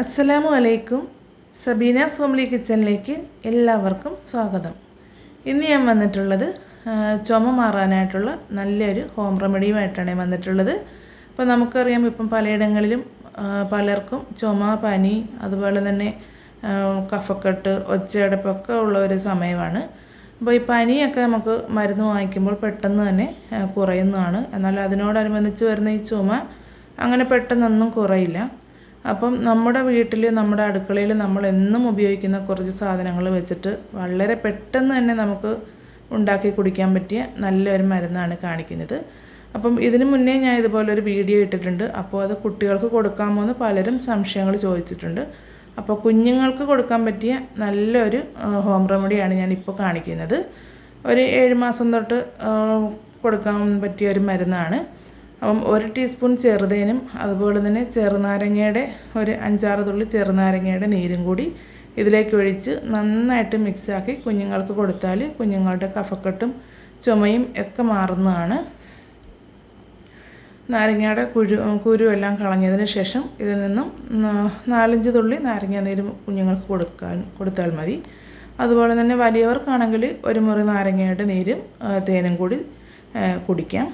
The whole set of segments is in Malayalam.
അസ്സലാമു അലൈക്കും. സബീന സോംലി കിച്ചണിലേക്ക് എല്ലാവർക്കും സ്വാഗതം. ഇന്ന് ഞാൻ വന്നിട്ടുള്ളത് ചുമ മാറാനായിട്ടുള്ള നല്ലൊരു ഹോം റെമഡിയുമായിട്ടാണ് വന്നിട്ടുള്ളത്. അപ്പോൾ നമുക്കറിയാം ഇപ്പം പലയിടങ്ങളിലും പലർക്കും ചുമ പനി അതുപോലെ തന്നെ കഫക്കെട്ട് ഒച്ചയടപ്പൊക്കെ ഉള്ള ഒരു സമയമാണ്. അപ്പോൾ ഈ പനിയൊക്കെ നമുക്ക് മരുന്ന് വാങ്ങിക്കുമ്പോൾ പെട്ടെന്ന് തന്നെ കുറയുന്നതാണ്. എന്നാൽ അതിനോടനുബന്ധിച്ച് വരുന്ന ഈ ചുമ അങ്ങനെ പെട്ടെന്നൊന്നും കുറയില്ല. അപ്പം നമ്മുടെ വീട്ടിൽ നമ്മുടെ അടുക്കളയിൽ നമ്മൾ എന്നും ഉപയോഗിക്കുന്ന കുറച്ച് സാധനങ്ങൾ വെച്ചിട്ട് വളരെ പെട്ടെന്ന് തന്നെ നമുക്ക് ഉണ്ടാക്കി കുടിക്കാൻ പറ്റിയ നല്ലൊരു മരുന്നാണ് കാണിക്കുന്നത്. അപ്പം ഇതിന് മുന്നേ ഞാൻ ഇതുപോലെ ഒരു വീഡിയോ ഇട്ടിട്ടുണ്ട്. അപ്പോൾ അത് കുട്ടികൾക്ക് കൊടുക്കാമോ എന്ന് പലരും സംശയങ്ങൾ ചോദിച്ചിട്ടുണ്ട്. അപ്പോൾ കുഞ്ഞുങ്ങൾക്ക് കൊടുക്കാൻ പറ്റിയ നല്ലൊരു ഹോം റെമഡിയാണ് ഇപ്പോൾ കാണിക്കുന്നത്. ഒരു ഏഴ് മാസം തൊട്ട് കൊടുക്കാൻ പറ്റിയ ഒരു മരുന്നാണ്. അപ്പം ഒരു ടീസ്പൂൺ ചെറുതേനും അതുപോലെ തന്നെ ചെറുനാരങ്ങയുടെ ഒരു അഞ്ചാറ് തുള്ളി ചെറുനാരങ്ങയുടെ നീരും കൂടി ഇതിലേക്ക് ഒഴിച്ച് നന്നായിട്ട് മിക്സാക്കി കുഞ്ഞുങ്ങൾക്ക് കൊടുത്താൽ കുഞ്ഞുങ്ങളുടെ കഫക്കെട്ടും ചുമയും ഒക്കെ മാറുന്നതാണ്. നാരങ്ങയുടെ കുരു കുരു എല്ലാം കളഞ്ഞതിന് ശേഷം ഇതിൽ നിന്നും നാലഞ്ച് തുള്ളി നാരങ്ങ നീര് കുഞ്ഞുങ്ങൾക്ക് കൊടുക്കാൻ കൊടുത്താൽ മതി. അതുപോലെ തന്നെ വലിയവർക്കാണെങ്കിൽ ഒരു മുറി നാരങ്ങയുടെ നീരും തേനും കൂടി കുടിക്കാം.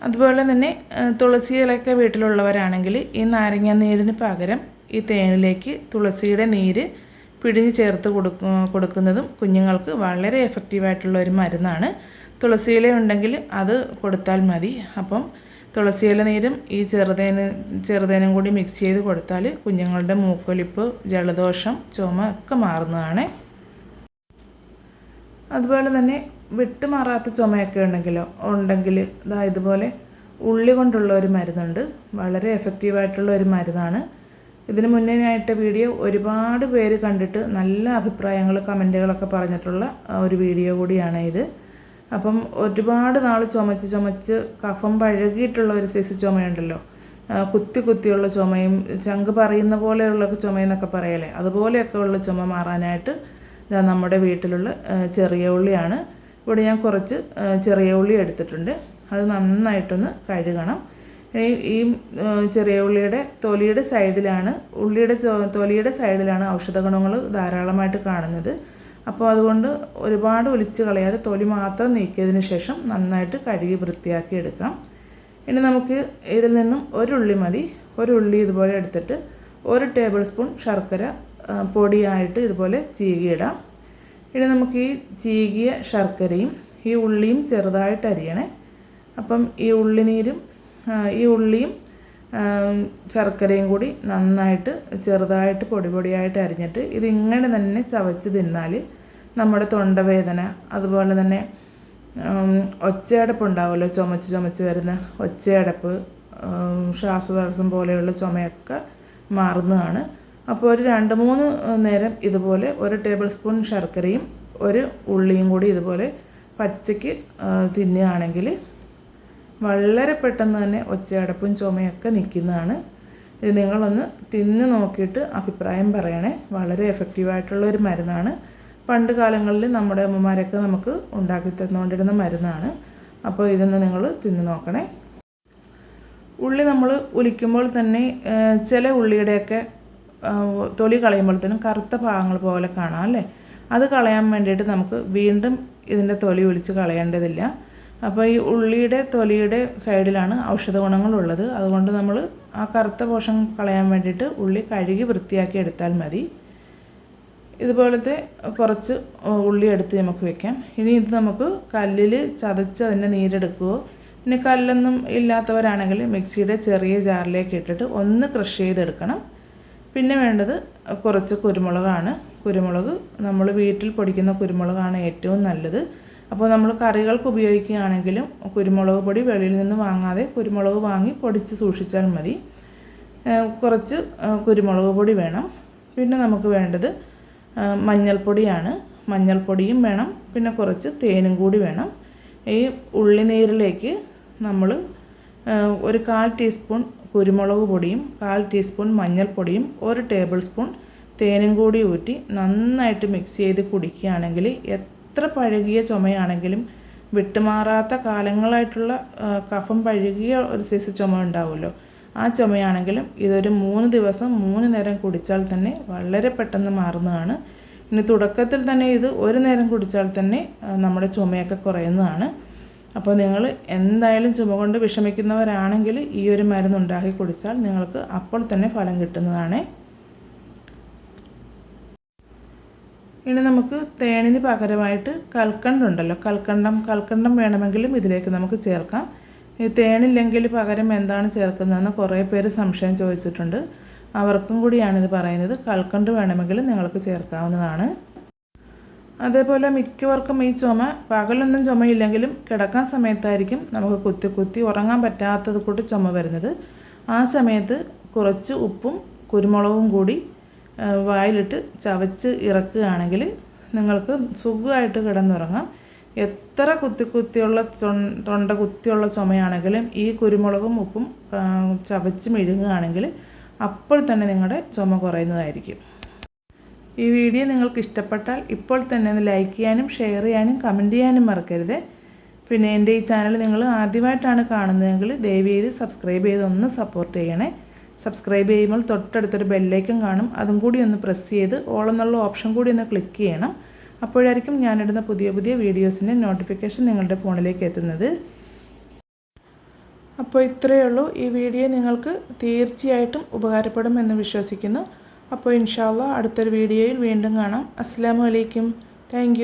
അതുപോലെ തന്നെ ആ, തുളസി ഇലയൊക്കെ വീട്ടിലുള്ളവരാണെങ്കിൽ ഈ നാരങ്ങ നീരിന് പകരം ഈ തേനിലേക്ക് തുളസിയുടെ നീര് പിഴിഞ്ഞ് ചേർത്ത് കൊടുക്ക കൊടുക്കുന്നതും കുഞ്ഞുങ്ങൾക്ക് വളരെ എഫക്റ്റീവായിട്ടുള്ള ഒരു മരുന്നാണ്. തുളസി ഇല ഉണ്ടെങ്കിൽ അത് കൊടുത്താൽ മതി. അപ്പം തുളസി ഇല നീരും ഈ ചെറുതേന് ചെറുതേനും കൂടി മിക്സ് ചെയ്ത് കൊടുത്താൽ കുഞ്ഞുങ്ങളുടെ മൂക്കൊലിപ്പ് ജലദോഷം ചുമ ഒക്കെ മാറുന്നതാണ്. അതുപോലെ തന്നെ വിട്ടുമാറാത്ത ചുമയൊക്കെ ഉണ്ടെങ്കിലോ ഉണ്ടെങ്കിൽ ഇതാ ഇതുപോലെ ഉള്ളി കൊണ്ടുള്ള ഒരു മരുന്നുണ്ട്. വളരെ എഫക്റ്റീവായിട്ടുള്ള ഒരു മരുന്നാണ്. ഇതിന് മുന്നേ ഞാൻ ഇട്ട വീഡിയോ ഒരുപാട് പേര് കണ്ടിട്ട് നല്ല അഭിപ്രായങ്ങൾ കമന്റുകളൊക്കെ പറഞ്ഞിട്ടുള്ള ഒരു വീഡിയോ കൂടിയാണ് ഇത്. അപ്പം ഒരുപാട് നാൾ ചുമച്ച് ചുമച്ച് കഫം പഴകിയിട്ടുള്ള ഒരു സൈസ് ചുമയുണ്ടല്ലോ. കുത്തി കുത്തിയുള്ള ചുമയും ചങ്ക് പറയുന്ന പോലെയുള്ള ചുമയെന്നൊക്കെ പറയലേ അതുപോലെയൊക്കെ ഉള്ള ചുമ മാറാനായിട്ട് നമ്മുടെ വീട്ടിലുള്ള ചെറിയ ഉള്ളിയാണ്. ഇവിടെ ഞാൻ കുറച്ച് ചെറിയ ഉള്ളി എടുത്തിട്ടുണ്ട്. അത് നന്നായിട്ടൊന്ന് കഴുകണം. ഈ ചെറിയ ഉള്ളിയുടെ തൊലിയുടെ സൈഡിലാണ് ഉള്ളിയുടെ തൊലിയുടെ സൈഡിലാണ് ഔഷധ ഗുണങ്ങൾ ധാരാളമായിട്ട് കാണുന്നത്. അപ്പോൾ അതുകൊണ്ട് ഒരുപാട് ഒലിച്ച് കളയാതെ തൊലി മാത്രം നീക്കിയതിന് ശേഷം നന്നായിട്ട് കഴുകി വൃത്തിയാക്കി എടുക്കാം. ഇനി നമുക്ക് ഇതിൽ നിന്നും ഒരു ഉള്ളി മതി. ഒരു ഉള്ളി ഇതുപോലെ എടുത്തിട്ട് ഒരു ടേബിൾ സ്പൂൺ ശർക്കര പൊടിയായിട്ട് ഇതുപോലെ ചീകിയിടാം. ഇനി നമുക്ക് ഈ ചീകിയ ശർക്കരയും ഈ ഉള്ളിയും ചെറുതായിട്ട് അരിയണേ. അപ്പം ഈ ഉള്ളിനീരും ഈ ഉള്ളിയും ശർക്കരയും കൂടി നന്നായിട്ട് ചെറുതായിട്ട് പൊടി പൊടിയായിട്ട് അരിഞ്ഞിട്ട് ഇതിങ്ങനെ തന്നെ ചവച്ച് തിന്നാൽ നമ്മുടെ തൊണ്ടവേദന അതുപോലെ തന്നെ ഒച്ചയടപ്പ് ഉണ്ടാവുമല്ലോ ചുമച്ച് ചുമച്ച് വരുന്ന ഒച്ചയടപ്പ് ശ്വാസതടസ്സം പോലെയുള്ള ചുമയൊക്കെ മാറുന്നതാണ്. അപ്പോൾ ഒരു രണ്ട് മൂന്ന് നേരം ഇതുപോലെ ഒരു ടേബിൾ സ്പൂൺ ശർക്കരയും ഒരു ഉള്ളിയും കൂടി ഇതുപോലെ പച്ചയ്ക്ക് തിന്നുകയാണെങ്കിൽ വളരെ പെട്ടെന്ന് തന്നെ ഒച്ചയടപ്പും ചുമയൊക്കെ നിൽക്കുന്നതാണ്. ഇത് നിങ്ങളൊന്ന് തിന്ന് നോക്കിയിട്ട് അഭിപ്രായം പറയണേ. വളരെ എഫക്റ്റീവായിട്ടുള്ള ഒരു മരുന്നാണ്. പണ്ട് കാലങ്ങളിൽ നമ്മുടെ അമ്മമാരൊക്കെ നമുക്ക് ഉണ്ടാക്കി തന്നുകൊണ്ടിരുന്ന മരുന്നാണ്. അപ്പോൾ ഇതൊന്ന് നിങ്ങൾ തിന്ന് നോക്കണേ. ഉള്ളി നമ്മൾ ഉലിക്കുമ്പോൾ തന്നെ ചില ഉള്ളിയുടെയൊക്കെ തൊലി കളയുമ്പോഴത്തേനും കറുത്ത ഭാഗങ്ങൾ പോലെ കാണാം അല്ലേ? അത് കളയാൻ വേണ്ടിയിട്ട് നമുക്ക് വീണ്ടും ഇതിന്റെ തൊലി ഒലിച്ച് കളയേണ്ടതില്ല. അപ്പോൾ ഈ ഉള്ളിയുടെ തൊലിയുടെ സൈഡിലാണ് ഔഷധ ഗുണങ്ങളുള്ളത് അതുകൊണ്ട് നമ്മൾ ആ കറുത്ത പോഷൻ കളയാൻ വേണ്ടിയിട്ട് ഉള്ളി കഴുകി വൃത്തിയാക്കി എടുത്താൽ മതി. ഇതുപോലത്തെ കുറച്ച് ഉള്ളി എടുത്ത് നമുക്ക് വെക്കാം. ഇനി ഇത് നമുക്ക് കല്ലിൽ ചതച്ച് അതിന്റെ നീരെടുക്കുകയോ പിന്നെ കല്ലൊന്നും ഇല്ലാത്തവരാണെങ്കിൽ മിക്സിയുടെ ചെറിയ ജാറിലേക്ക് ഇട്ടിട്ട് ഒന്ന് ക്രഷ് ചെയ്തെടുക്കണം. പിന്നെ വേണ്ടത് കുറച്ച് കുരുമുളകാണ്. കുരുമുളക് നമ്മൾ വീട്ടിൽ പൊടിക്കുന്ന കുരുമുളകാണ് ഏറ്റവും നല്ലത്. അപ്പോൾ നമ്മൾ കറികൾക്ക് ഉപയോഗിക്കുകയാണെങ്കിലും കുരുമുളക് പൊടി വെളിയിൽ നിന്ന് വാങ്ങാതെ കുരുമുളക് വാങ്ങി പൊടിച്ച് സൂക്ഷിച്ചാൽ മതി. കുറച്ച് കുരുമുളക് പൊടി വേണം. പിന്നെ നമുക്ക് വേണ്ടത് മഞ്ഞൾപ്പൊടിയാണ്. മഞ്ഞൾപ്പൊടിയും വേണം. പിന്നെ കുറച്ച് തേനും കൂടി വേണം. ഈ ഉള്ളിനീരിലേക്ക് നമ്മൾ ഒരു കാൽ ടീസ്പൂൺ കുരുമുളക് പൊടിയും കാൽ ടീസ്പൂൺ മഞ്ഞൾപ്പൊടിയും ഒരു ടേബിൾ സ്പൂൺ തേനും കൂടി ഊറ്റി നന്നായിട്ട് മിക്സ് ചെയ്ത് കുടിക്കുകയാണെങ്കിൽ എത്ര പഴകിയ ചുമയാണെങ്കിലും വിട്ടുമാറാത്ത കാലങ്ങളായിട്ടുള്ള കഫം പഴകിയ ഒരു സൈസ് ചുമ ഉണ്ടാവുമല്ലോ. ആ ചുമയാണെങ്കിലും ഇതൊരു മൂന്ന് ദിവസം മൂന്ന് നേരം കുടിച്ചാൽ തന്നെ വളരെ പെട്ടെന്ന് മാറുന്നതാണ്. ഇനി തുടക്കത്തിൽ തന്നെ ഇത് ഒരു നേരം കുടിച്ചാൽ തന്നെ നമ്മുടെ ചുമയൊക്കെ കുറയുന്നതാണ്. അപ്പോൾ നിങ്ങൾ എന്തായാലും ചുമ കൊണ്ട് വിഷമിക്കുന്നവരാണെങ്കിൽ ഈ ഒരു മരുന്ന് ഉണ്ടാക്കി കുടിച്ചാൽ നിങ്ങൾക്ക് അപ്പോൾ തന്നെ ഫലം കിട്ടുന്നതാണ്. ഇനി നമുക്ക് തേനിന് പകരമായിട്ട് കൽക്കണ്ടം ഉണ്ടല്ലോ. കൽക്കണ്ടം കൽക്കണ്ടം വേണമെങ്കിലും ഇതിലേക്ക് നമുക്ക് ചേർക്കാം. ഈ തേനില്ലെങ്കിൽ പകരം എന്താണ് ചേർക്കുന്നതെന്ന് കുറേ പേര് സംശയം ചോദിച്ചിട്ടുണ്ട്. അവർക്കും കൂടിയാണിത് പറയുന്നത്. കൽക്കണ്ട് വേണമെങ്കിൽ നിങ്ങൾക്ക് ചേർക്കാവുന്നതാണ്. അതേപോലെ മിക്കവർക്കും ഈ ചുമ പകലൊന്നും ചുമയില്ലെങ്കിലും കിടക്കാൻ സമയത്തായിരിക്കും നമുക്ക് കുത്തി കുത്തി ഉറങ്ങാൻ പറ്റാത്തത് കൂടി ചുമ വരുന്നത്. ആ സമയത്ത് കുറച്ച് ഉപ്പും കുരുമുളകും കൂടി വായിലിട്ട് ചവച്ച് ഇറക്കുകയാണെങ്കിൽ നിങ്ങൾക്ക് സുഖമായിട്ട് കിടന്നുറങ്ങാം. എത്ര കുത്തി കുത്തിയുള്ള തൊണ്ട കുത്തിയുള്ള ചുമയാണെങ്കിലും ഈ കുരുമുളകും ഉപ്പും ചവച്ച് മെഴുകുകയാണെങ്കിൽ അപ്പോൾ തന്നെ നിങ്ങളുടെ ചുമ കുറയുന്നതായിരിക്കും. ഈ വീഡിയോ നിങ്ങൾക്ക് ഇഷ്ടപ്പെട്ടാൽ ഇപ്പോൾ തന്നെ ഒന്ന് ലൈക്ക് ചെയ്യാനും ഷെയർ ചെയ്യാനും കമന്റ് ചെയ്യാനും മറക്കരുത്. പിന്നെ എന്റെ ഈ ചാനൽ നിങ്ങൾ ആദ്യമായിട്ടാണ് കാണുന്നതെങ്കിൽ ദയവ് ചെയ്ത് സബ്സ്ക്രൈബ് ചെയ്ത് ഒന്ന് സപ്പോർട്ട് ചെയ്യണേ. സബ്സ്ക്രൈബ് ചെയ്യുമ്പോൾ തൊട്ടടുത്തൊരു ബെല്ലൈക്കൻ കാണും. അതും കൂടി ഒന്ന് പ്രസ് ചെയ്ത് ഓൾ എന്നുള്ള ഓപ്ഷൻ കൂടി ഒന്ന് ക്ലിക്ക് ചെയ്യണം. അപ്പോഴായിരിക്കും ഞാനിടുന്ന പുതിയ പുതിയ വീഡിയോസിന്റെ നോട്ടിഫിക്കേഷൻ നിങ്ങളുടെ ഫോണിലേക്ക് എത്തുന്നത്. അപ്പോൾ ഇത്രയേ ഉള്ളൂ. ഈ വീഡിയോ നിങ്ങൾക്ക് തീർച്ചയായിട്ടും ഉപകാരപ്പെടുമെന്ന് വിശ്വസിക്കുന്നു. അപ്പോൾ ഇൻഷാല്ല അടുത്തൊരു വീഡിയോയിൽ വീണ്ടും കാണാം. അസ്സാം വലൈക്കും താങ്ക്